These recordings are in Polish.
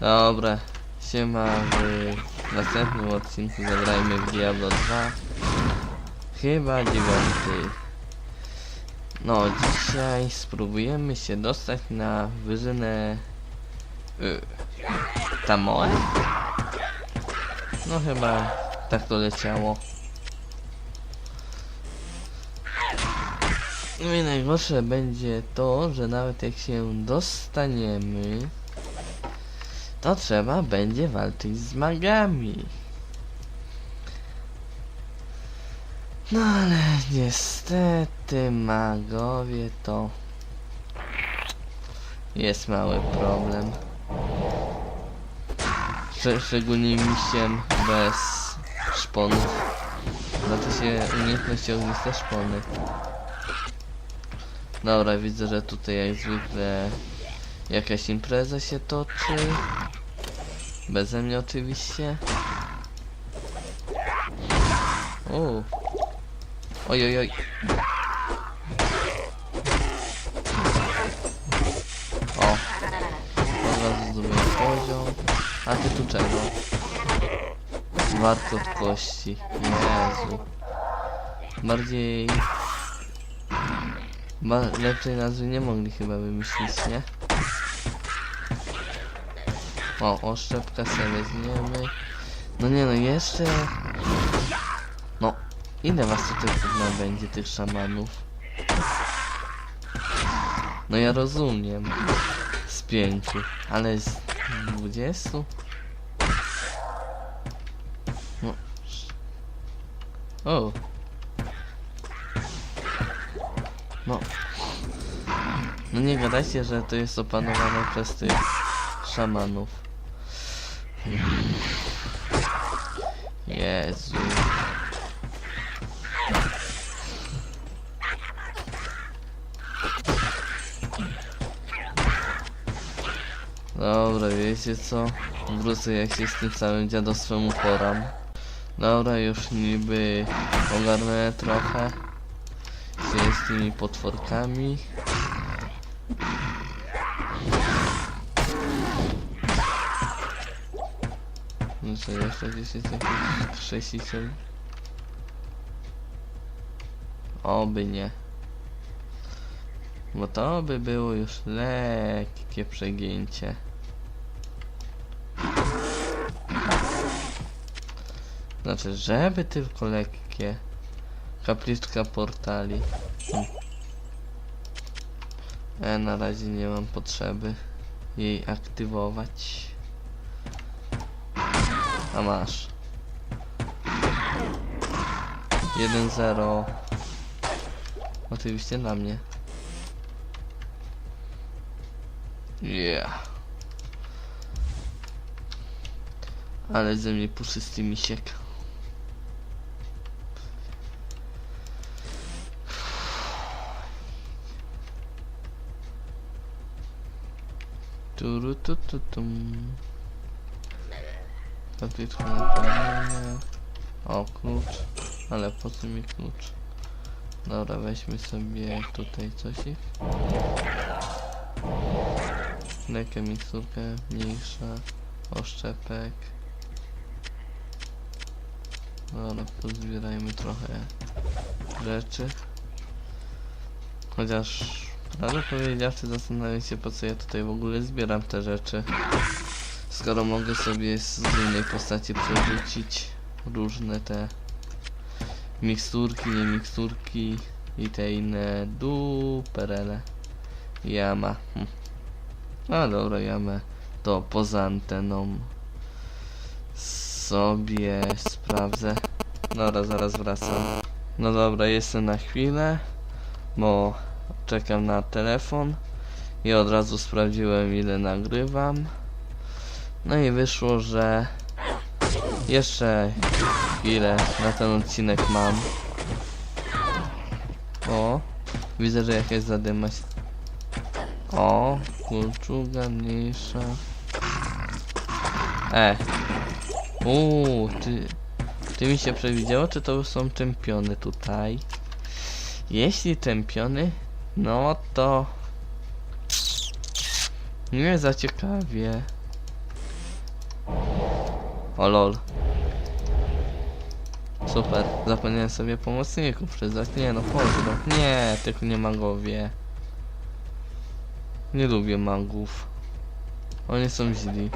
Dobra, siema w następnym odcinku zagrajmy w Diablo 2 Chyba dziewiąty. No, dzisiaj spróbujemy się dostać na wyżynę y, Tamoe? No chyba tak to leciało. No i najgorsze będzie to, że nawet jak się dostaniemy to trzeba będzie walczyć z magami. No ale niestety magowie to jest mały problem. Szcz- Szczególnie misiem bez szponów. Znaczy się umiejętność ogniste szpony. Dobra, widzę, że tutaj jak zwykle jakaś impreza się toczy. Beze mnie oczywiście. O. Oj, oj, oj. O. Od razu zdobyłem poziom. A ty tu czego? Warto od kości. Jezu. Bardziej... Ba lepszej nazwy nie mogli chyba wymyślić, nie? O, oszczepka sobie weźmiemy. No nie no, jeszcze... No, ile was tutaj chyba będzie, tych szamanów? No ja rozumiem. Z pięciu, ale z dwudziestu? No. O. No. No nie gadajcie, że to jest opanowane przez tych szamanów. Jezu. Dobra, wiecie co? Wrócę jak się z tym całym dziadostwem uporam. Dobra, już niby ogarnę trochę się z tymi potworkami. Co, jeszcze gdzieś jest jakiś krzesiciel? Oby nie. Bo to by było już lekkie przegięcie. Znaczy, żeby tylko lekkie. Kapliczka portali. E, na razie nie mam potrzeby jej aktywować. A masz. 1-0. Oczywiście dla mnie. Yeah. Ale ze mnie puszysty misiek. Turu tu tu tum. Patryczka napełnienia. O, klucz. Ale po co mi klucz? Dobra, weźmy sobie tutaj coś. Lekę, miksturkę, mniejsza. Oszczepek. Dobra, pozbierajmy trochę rzeczy. Chociaż, prawdę powiedziawszy, zastanawiam się po co ja tutaj w ogóle zbieram te rzeczy. Skoro mogę sobie z innej postaci przerzucić różne te miksturki, nie miksturki i te inne duperele. Jama. Hm. A dobra, jamę to poza anteną sobie sprawdzę. Dobra, zaraz wracam. No dobra, jestem na chwilę, bo czekam na telefon i od razu sprawdziłem ile nagrywam. No i wyszło, że jeszcze chwilę na ten odcinek mam. O, widzę, że jakaś zadyma się... O, kulczuga mniejsza. E. Uuu, ty... Ty mi się przewidziało, czy to są czempiony tutaj? Jeśli czempiony, no to... Nie za ciekawie. O lol. Super, zapomniałem sobie pomocników przyznać. Nie no, pozdro. Nie, tylko nie magowie. Nie lubię magów. Oni są źli.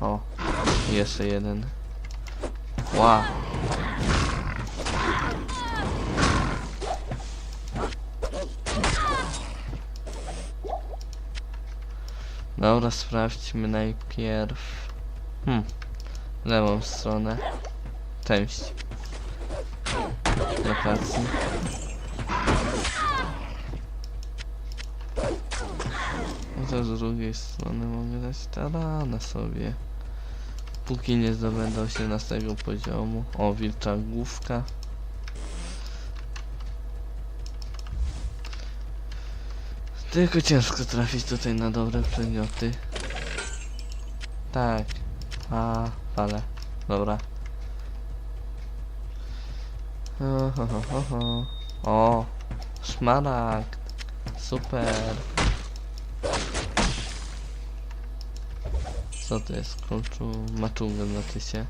O, jeszcze jeden. Wow. Dobra, sprawdźmy najpierw. Hmm. Lewą stronę. Część. Lokacji. I to z drugiej strony mogę dać tarana sobie. Póki nie zdobędę 18 poziomu. O, wilcza główka. Tylko ciężko trafić tutaj na dobre przedmioty. Tak. A, ale. Dobra. Ho, ho, ho. O, szmaragd. Super. Co to jest? Kolczu... Maczugę znaczy się.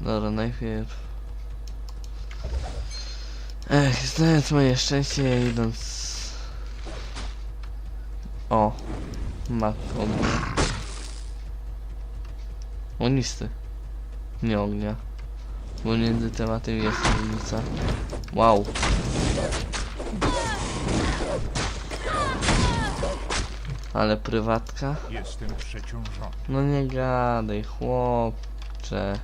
Dobra, najpierw... Ech, znając moje szczęście idąc... O! Mak ognia. Ognisty. Nie ognia. Bo między tematem jest różnica. Wow. Ale prywatka? Jestem przeciążony. No nie gadaj, chłopcze.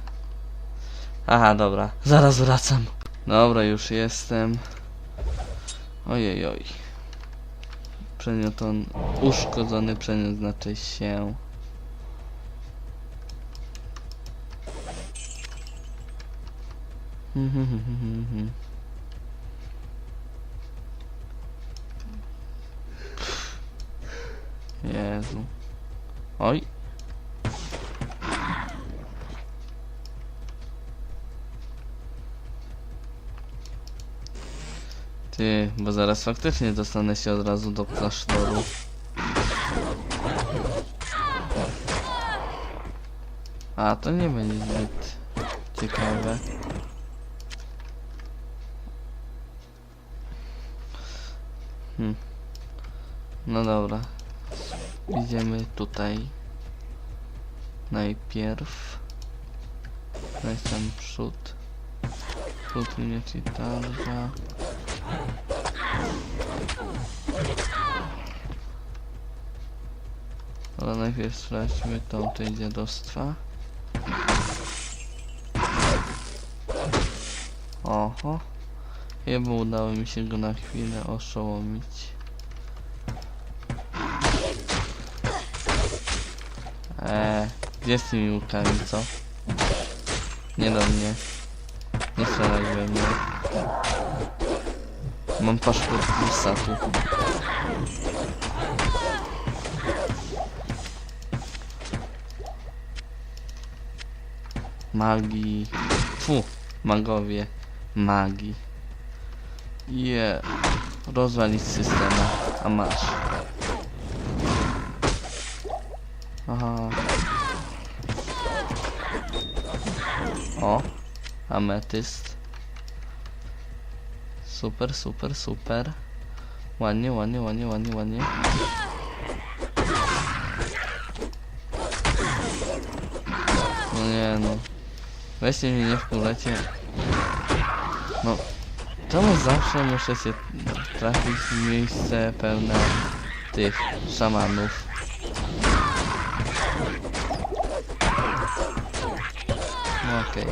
Aha, dobra. Zaraz wracam. Dobra, już jestem. Ojej, oj. Przedmiot on... Uszkodzony przedmiot znaczy się... Jezu. Oj. Ty, bo zaraz faktycznie dostanę się od razu do klasztoru. A, to nie będzie zbyt ciekawe. Hmm. No dobra. Idziemy tutaj. Najpierw. Weź przód. Przód mnie ci najpierw sprawdźmy tą tej dziadostwa. Oho. Chyba udało mi się go na chwilę oszołomić. Eee, gdzie z tymi łukami, co? Nie do mnie. Nie strzelaj we mnie. Mam paszport Lusatu. Magii. Fu, magowie. Magii. Je. Rozwalić systemu. A masz. Aha. O, ametyst. Super, super, super. Ładnie, ładnie, ładnie, ładnie, ładnie. No nie no. Weźcie mnie nie wkulecie. No. Czemu zawsze muszę się trafić w miejsce pełne tych szamanów? No okej.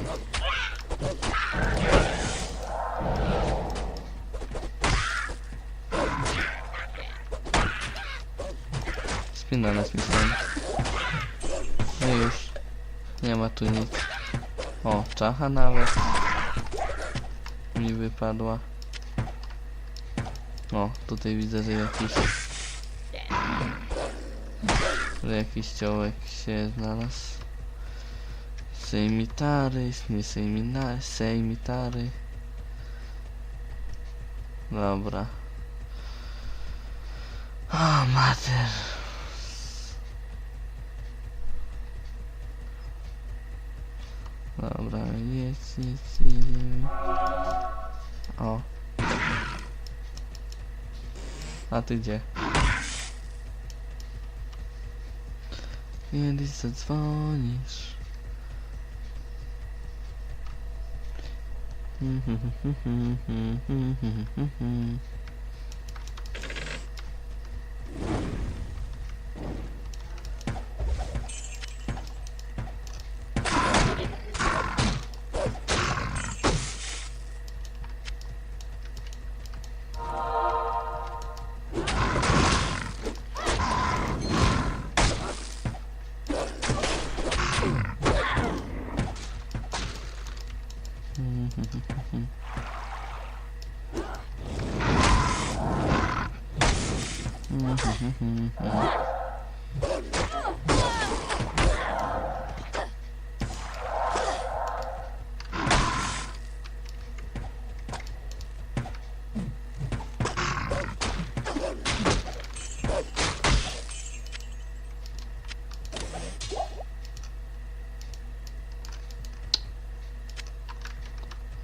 Spinalać mi stąd. No już. Nie ma tu nic. O, czacha nawet. Mi wypadła. O, tutaj widzę, że jakiś... Że jakiś ciołek się znalazł. Sejmitary, nie sejmina, sejmitary. Dobra. O, mater. Dobra, jedź, jedź, jedziemy. O. A ty gdzie? Kiedyś zadzwonisz.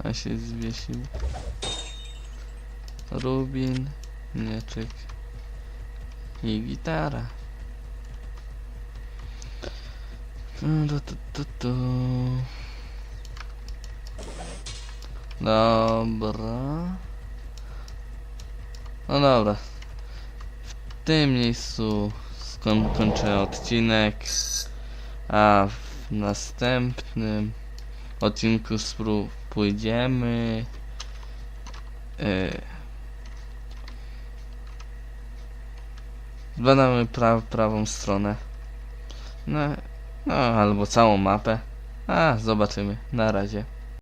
A się zwiesił. Rubin, mieczyk i gitara. Tu, tu, tu, tu. Dobra. No dobra. W tym miejscu skon kończę odcinek. A w następnym odcinku spró pójdziemy. Yy, Zbadamy pra prawą stronę. No, no, albo całą mapę. A, zobaczymy. Na razie.